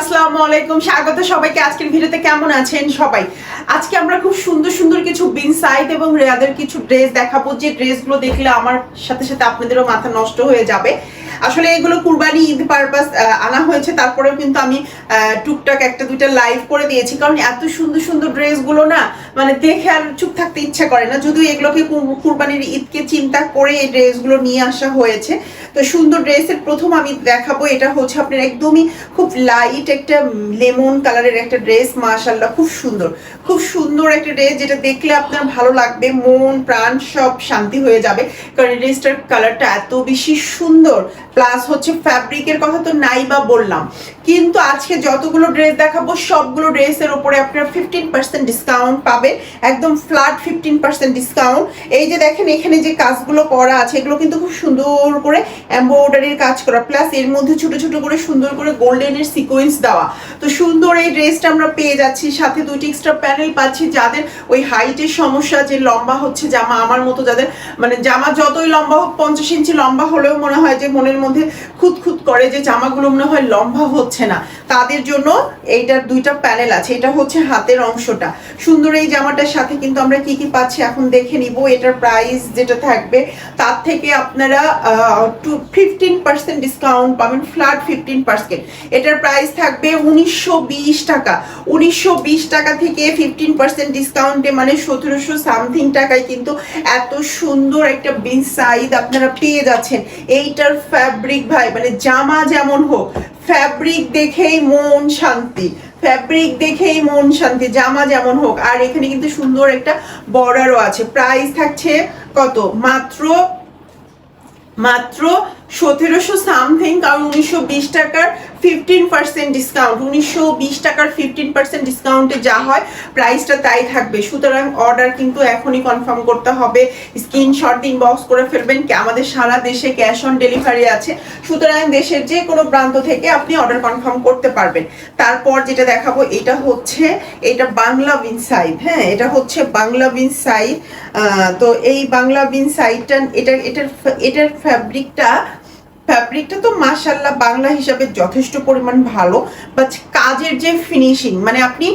আসসালামু আলাইকুম। স্বাগত সবাইকে। আজকের ভিডিওতে কেমন আছেন সবাই? আজকে আমরা খুব সুন্দর সুন্দর কিছু বিনসাইড এবং রেয়াদের কিছু ড্রেস দেখাবো। যে ড্রেসগুলো দেখলে আমার সাথে সাথে আপনাদেরও মাথা নষ্ট হয়ে যাবে। আসলে এগুলো কুরবানি ঈদ পারপাস আনা হয়েছে। তারপরেও কিন্তু আমি টুকটাক একটা দুইটা লাইভ করে দিয়েছি। কারণ এত সুন্দর সুন্দর ড্রেসগুলো না মানে দেখে আর চুপ থাকতে ইচ্ছা করে না। যদিও এগুলোকে কুরবানির ঈদকে চিন্তা করে এই ড্রেসগুলো নিয়ে আসা হয়েছে। তো সুন্দর ড্রেসের প্রথম আমি দেখাবো। এটা হচ্ছে আপনার একদমই খুব লাইট একটা লেমন কালারের একটা ড্রেস মাশাল্লাহ খুব সুন্দর। খুব সুন্দর একটা ড্রেস যেটা দেখলে আপনার ভালো লাগবে। মন, প্রাণ সব শান্তি হয়ে যাবে। কারণ ড্রেসটার কালারটা এত বেশি সুন্দর। প্লাস হচ্ছে ফ্যাব্রিকের কথা তো নাই বা বললাম। কিন্তু আজকে যতগুলো ড্রেস দেখাবো, সবগুলো ড্রেসের উপরে আপনার ফিফটিন পার্সেন্ট ডিসকাউন্ট পাবেন। একদম ফ্ল্যাট ফিফটিন পার্সেন্ট ডিসকাউন্ট এই যে দেখেন, এখানে যে কাজগুলো করা আছে, এগুলো কিন্তু খুব সুন্দর করে এমব্রয়ডারির কাজ করা। প্লাস এর মধ্যে ছোট ছোট করে সুন্দর করে গোল্ডেনের সিকোয়েন্স দেওয়া। তো সুন্দর এই ড্রেসটা আমরা পেয়ে যাচ্ছি। সাথে দুইটি এক্সট্রা প্যানেল পাচ্ছি যাদের ওই হাইটের সমস্যা, যে লম্বা হচ্ছে জামা, আমার মতো যাদের মানে জামা যতই লম্বা হোক, পঞ্চাশ ইঞ্চি লম্বা হলেও মনে হয় যে মনের মধ্যে খুঁতখুত করে যে জামাগুলো মনে হয় লম্বা হচ্ছে না। তাদের জন্য এইটার দুইটা প্যানেল আছে। এটা হচ্ছে হাতের অংশটা। সুন্দর এই জামাটার সাথে কিন্তু আমরা কি কি পাচ্ছি এখন দেখে নিব। এটার প্রাইস যেটা থাকবে, তার থেকে আপনারা টু ফিফটিন পার্সেন্ট ডিসকাউন্ট পাবেন ফ্ল্যাট ফিফটিন পার্সেন্ট এটার প্রাইস থাকবে উনিশশো বিশ টাকা। উনিশশো বিশ টাকা থেকে ফিফটিন পার্সেন্ট ডিসকাউন্টে মানে সতেরোশো সামথিং টাকায় কিন্তু এত সুন্দর একটা বিন সাইজ আপনারা পেয়ে যাচ্ছেন। এইটার ফ্যাব্রিক ভাই মানে জামা যেমন হোক ফ্যাব্রিক দেখেই মন শান্তি ফ্যাব্রিক দেখেই মন শান্তি, জামা যেমন হোক। আর এখানে কিন্তু সুন্দর একটা বর্ডারও আছে। প্রাইস থাকছে কত? মাত্র মাত্র সতেরোশো সামথিং কারণ উনিশশো বিশ টাকার ফিফটিন পার্সেন্ট ডিসকাউন্ট উনিশশো বিশ টাকার ফিফটিন পার্সেন্ট ডিসকাউন্টে যা হয় প্রাইসটা তাই থাকবে। সুতরাং অর্ডার কিন্তু এখনই কনফার্ম করতে হবে। স্ক্রিনশট ইনবক্স করে ফেলবেন কি আমাদের সারা দেশে ক্যাশ অন ডেলিভারি আছে। সুতরাং দেশের যে কোনো প্রান্ত থেকে আপনি অর্ডার কনফার্ম করতে পারবেন। তারপর যেটা দেখাবো, এটা হচ্ছে, এটা বাংলা বিন সাইড হ্যাঁ? এটা হচ্ছে বাংলা বিন সাইড তো এই বাংলা বিন সাইডটা এটা এটার এটার ফ্যাব্রিকটা ফ্যাব্রিকটা তো মাশাল্লাহ বাংলা হিসাবে যথেষ্ট পরিমাণ ভালো বাট কাজের যে ফিনিশিং মানে আপনি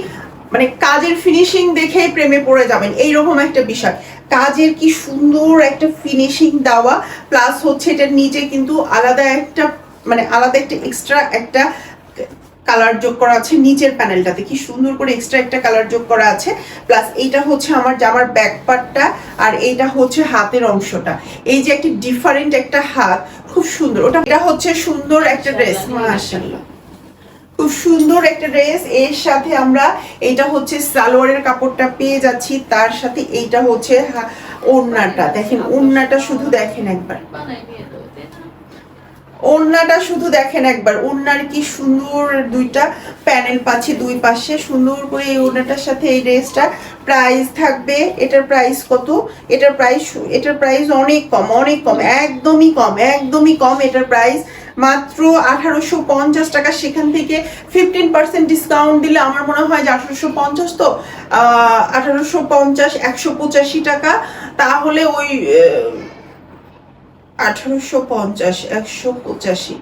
মানে কাজের ফিনিশিং দেখেই প্রেমে পড়ে যাবেন, এইরকম একটা বিষয়। কাজের কি সুন্দর একটা ফিনিশিং দেওয়া প্লাস হচ্ছে এটার নিচে কিন্তু আলাদা একটা মানে আলাদা একটা এক্সট্রা একটা কালার যোগ করা আছে নিচের প্যানেলটাতে কি সুন্দর করে এক্সট্রা একটা কালার যোগ করা আছে প্লাস এইটা হচ্ছে আমার জামার ব্যাক পার্টটা আর এইটা হচ্ছে হাতের অংশটা। এই যে একটি ডিফারেন্ট একটা হাত খুব সুন্দর। ওটা এটা হচ্ছে সুন্দর একটা ড্রেস মাশাআল্লাহ। খুব সুন্দর একটা ড্রেস এর সাথে আমরা এটা হচ্ছে সালোয়ারের কাপড়টা পেয়ে যাচ্ছি। তার সাথে এইটা হচ্ছে ওড়নাটা। দেখেন ওড়নাটা শুধু দেখেন একবার। ওড়নাটা শুধু দেখেন একবার, ওড়নার কি সুন্দর দুইটা প্যানেল পাচ্ছি দুই পাশে, সুন্দর করে এই ওড়নাটার সাথে এই ড্রেসটা প্রাইস থাকবে, এটার প্রাইস কত? এটার প্রাইস এটার প্রাইস অনেক কম অনেক কম, একদমই কম একদমই কম এটার প্রাইস মাত্র আঠারোশো পঞ্চাশ টাকা, সেখান থেকে ফিফটিন পার্সেন্ট ডিসকাউন্ট দিলে আমার মনে হয় যে আঠারোশো পঞ্চাশ তো আঠারোশো পঞ্চাশ, একশো পঁচাশি টাকা। তাহলে ওই আঠারোশো পঞ্চাশ, একশো পঁচাশি,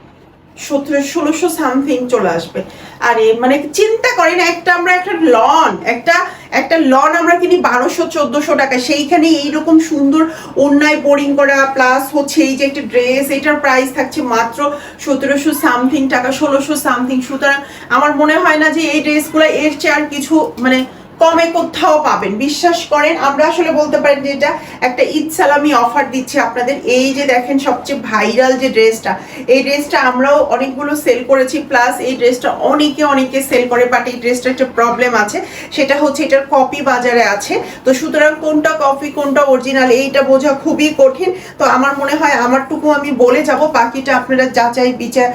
সতেরো, ষোলোশো সামথিং চলে আসবে। আরে মানে চিন্তা করেন, একটা আমরা একটা লন, একটা একটা লন আমরা কিনি বারোশো, চোদ্দোশো টাকা সেইখানে এইরকম সুন্দর অন্যায় বোরিং করা প্লাস হচ্ছে এই যে একটা ড্রেস এটার প্রাইস থাকছে মাত্র সতেরোশো সামথিং টাকা, ষোলোশো সামথিং। সুতরাং আমার মনে হয় না যে এই ড্রেসগুলো এর চেয়ে আর কিছু মানে কমে কোথাও পাবেন। বিশ্বাস করেন, আমরা আসলে বলতে পারি যে এটা একটা ঈদ সালামি অফার দিচ্ছে আপনাদের। এই যে দেখেন সবচেয়ে ভাইরাল যে ড্রেসটা, এই ড্রেসটা আমরাও অনেকগুলো সেল করেছি, প্লাস এই ড্রেসটা অনেকে অনেকে সেল করে, বাট এই ড্রেসটা একটা প্রবলেম আছে। সেটা হচ্ছে এটার কপি বাজারে আছে। তো সুতরাং কোনটা কপি, কোনটা অরিজিনাল, এইটা বোঝা খুবই কঠিন। তো আমার মনে হয় আমারটুকু আমি বলে যাব, বাকিটা আপনারা যাচাই বিচার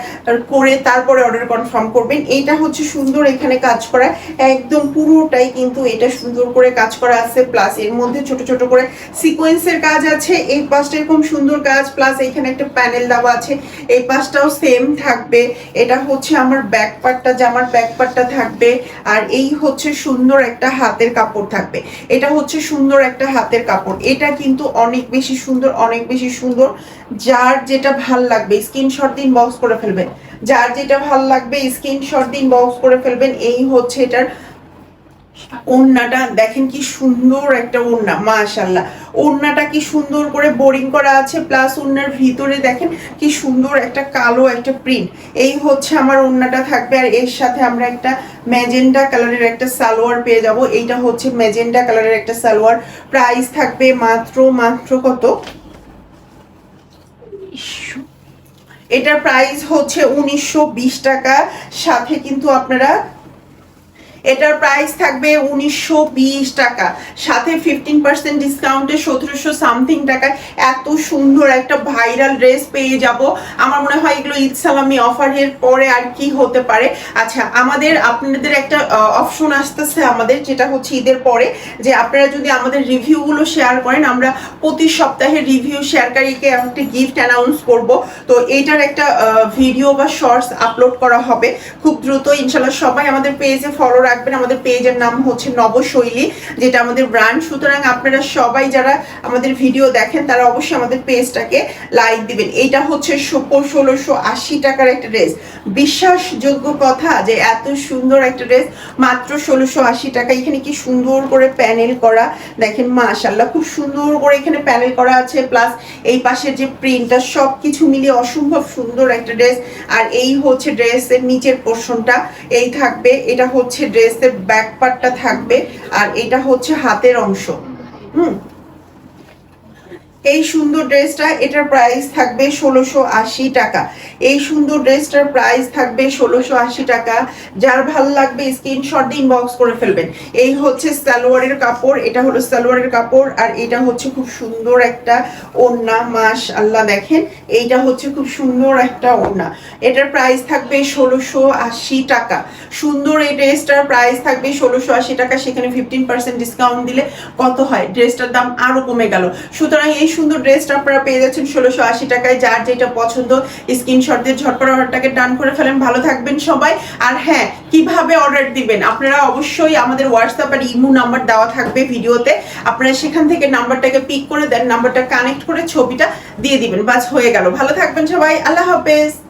করে তারপরে অর্ডার কনফার্ম করবেন। এইটা হচ্ছে সুন্দর এখানে কাজ করা, একদম পুরোটাই কিন্তু এটা সুন্দর করে কাজ করা আছে প্লাস এর মধ্যে ছোট ছোট করে সিকোয়েন্সের কাজ আছে। এই পাশটা এরকম সুন্দর কাজ প্লাস এখানে একটা প্যানেল দেওয়া আছে। এই পাশটাও সেম থাকবে। এটা হচ্ছে আমার ব্যাক পার্টটা জামার ব্যাক পার্টটা থাকবে। আর এই হচ্ছে সুন্দর একটা হাতের কাপড় থাকবে। এটা হচ্ছে সুন্দর একটা হাতের কাপড়। এটা কিন্তু অনেক বেশি সুন্দর, অনেক বেশি সুন্দর। যার যেটা ভালো লাগবে স্ক্রিনশট দিন বক্স করে ফেলবেন। যার যেটা ভালো লাগবে স্ক্রিনশট দিন বক্স করে ফেলবেন। এই হচ্ছে এটার ওড়নাটা দেখেন কি সুন্দর একটা ওড়না মাশাল্লাহ ওড়নাটা কি সুন্দর করে বোরিং করা আছে প্লাস ওড়নার ভিতরে দেখেন কি সুন্দর একটা কালো একটা প্রিন্ট এই হচ্ছে আমার ওড়নাটা থাকবে আর এর সাথে আমরা একটা ম্যাজেন্ডা কালারের একটা সালোয়ার পেয়ে যাব। এইটা হচ্ছে ম্যাজেন্ডা কালারের একটা সালোয়ার। প্রাইস থাকবে মাত্র মাত্র কত? এটার প্রাইস হচ্ছে উনিশশো বিশ টাকা। সাথে কিন্তু আপনারা এটার প্রাইস থাকবে উনিশশো বিশ টাকা। সাথে ফিফটিন পার্সেন্ট ডিসকাউন্টে সতেরোশো সামথিং টাকায় এত সুন্দর একটা ভাইরাল ড্রেস পেয়ে যাব। আমার মনে হয় এগুলো ঈদ সালামি অফারের পরে আর কি হতে পারে। আচ্ছা আমাদের, আপনাদের একটা অপশন আসতেছে আমাদের, যেটা হচ্ছে ঈদের পরে, যে আপনারা যদি আমাদের রিভিউগুলো শেয়ার করেন, আমরা প্রতি সপ্তাহে রিভিউ শেয়ারকারীকে একটা গিফট অ্যানাউন্স করব। তো এইটার একটা ভিডিও বা শর্টস আপলোড করা হবে। খুব দ্রুত ইনশাল্লাহ সবাই আমাদের পেজে ফলো রাখবেন। আমাদের পেজের নাম হচ্ছে নবশৈলী, যেটা আমাদের ব্র্যান্ড সুতরাং আপনারা সবাই যারা আমাদের ভিডিও দেখেন, তারা অবশ্যই আমাদের পেজটাকে লাইক দিবেন। এইটা হচ্ছে ষোলোশো আশি টাকার একটা ড্রেস বিশ্বাসযোগ্য কথা যে এত সুন্দর একটা ড্রেস মাত্র ষোলোশো আশি টাকা। এখানে কি সুন্দর করে প্যানেল করা? দেখেন মাশাল্লাহ খুব সুন্দর করে এখানে প্যানেল করা আছে। প্লাস এই পাশের যে প্রিন্টটা সব কিছু মিলিয়ে অসম্ভব সুন্দর একটা ড্রেস আর এই হচ্ছে ড্রেসের নিচের পোর্শনটা এই থাকবে, এটা হচ্ছে ড্রেসের ব্যাক পার্টটা থাকবে আর এটা হচ্ছে হাতের অংশ। হুম? এই সুন্দর ড্রেসটা, এটার প্রাইস থাকবে ষোলোশো আশি টাকা। এই সুন্দর ড্রেসটার প্রাইস থাকবে ষোলোশো আশি টাকা। যার ভালো লাগবে স্ক্রিনশট দিয়ে ইনবক্স করে ফেলবেন। এই হচ্ছে সালোয়ারের কাপড়, এটা হলো সালোয়ারের কাপড়, আর এটা হচ্ছে খুব সুন্দর একটা ওড়না মাস আল্লাহ দেখেন। এইটা হচ্ছে খুব সুন্দর একটা ওড়না। এটার প্রাইস থাকবে ষোলোশো আশি টাকা। সুন্দর এই ড্রেসটার প্রাইস থাকবে ষোলোশো আশি টাকা। সেখানে ফিফটিন পার্সেন্ট ডিসকাউন্ট দিলে কত হয়? ড্রেসটার দাম আরও কমে গেল। সুতরাং এই সুন্দর ড্রেসটা আপনারা পেয়ে যাচ্ছেন ষোলোশো আশি টাকায়। যার যেটা পছন্দ স্ক্রিনশট দিয়ে ঝটপট অর্ডারটাকে ডান করে ফেলেন। ভালো থাকবেন সবাই। আর হ্যাঁ কীভাবে অর্ডার দিবেন? আপনারা অবশ্যই আমাদের হোয়াটসঅ্যাপ আর ইমো নাম্বার দেওয়া থাকবে ভিডিওতে। আপনারা সেখান থেকে নাম্বারটাকে পিক করে দেন নাম্বারটা কানেক্ট করে ছবিটা দিয়ে দিবেন। বাস হয়ে গেল। ভালো থাকবেন সবাই। আল্লাহ হাফেজ।